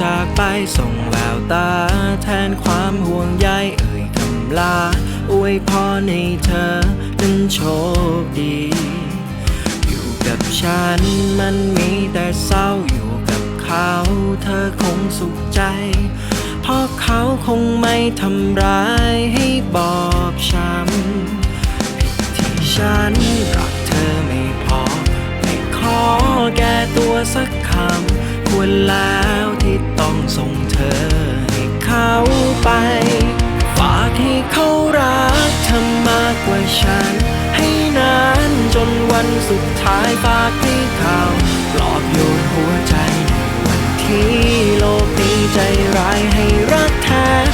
จากไปส่งแววตา แทนความห่วงใยเอ่ยคำลา อวยพรให้เธอนั้นโชคดี อยู่กับฉันมันมีแต่เศร้าอยู่กับเขา เธอคงสุขใจ เพราะเขาคงไม่ทำร้ายให้บอบช้ำผิดที่ฉันรักเธอไม่พอ ไม่ขอแก้ตัวสักคำ ควรแล้วที่ต้องส่งเธอให้เขาไป ฝากให้เขารักเธอมากกว่าฉัน ให้นานจนวันสุดท้ายฝากให้เขาปลอบโยนหัวใจในวันที่โลกนี้ใจร้ายให้รักแท้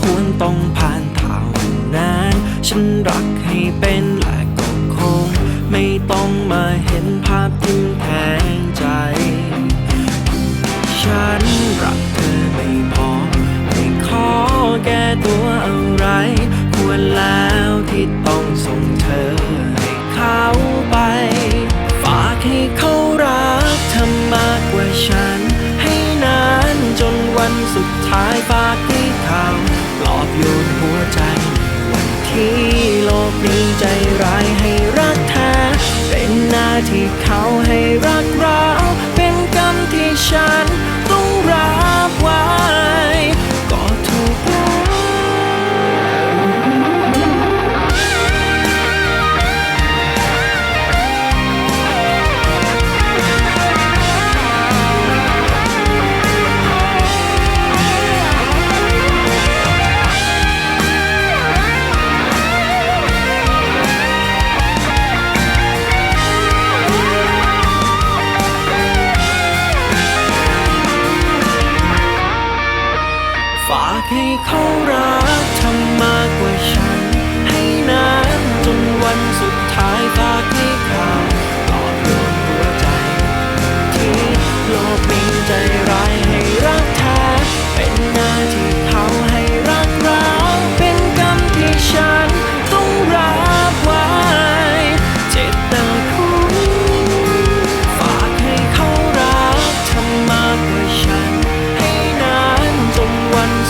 ควรต้องผ่านเท่านั้น ฉันรักให้เป็นและก็คง ไม่ต้องมาเห็นภาพทิ่มแทงใจ ฉันรักเธอไม่พอ ไม่ขอแก้ตัวอะไร ควรแล้วที่ต้องส่งเธอให้เขาไป ฝากให้เขารักเธอมากกว่าฉัน ให้นานจนวันสุดท้ายฝากให้เขา โยนหัวใจ วันที่โลกนี้ใจร้ายให้รักแท้เป็นหน้าที่เขาให้รักเรา ให้เขารัก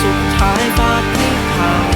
สุดท้ายบาดที่เขา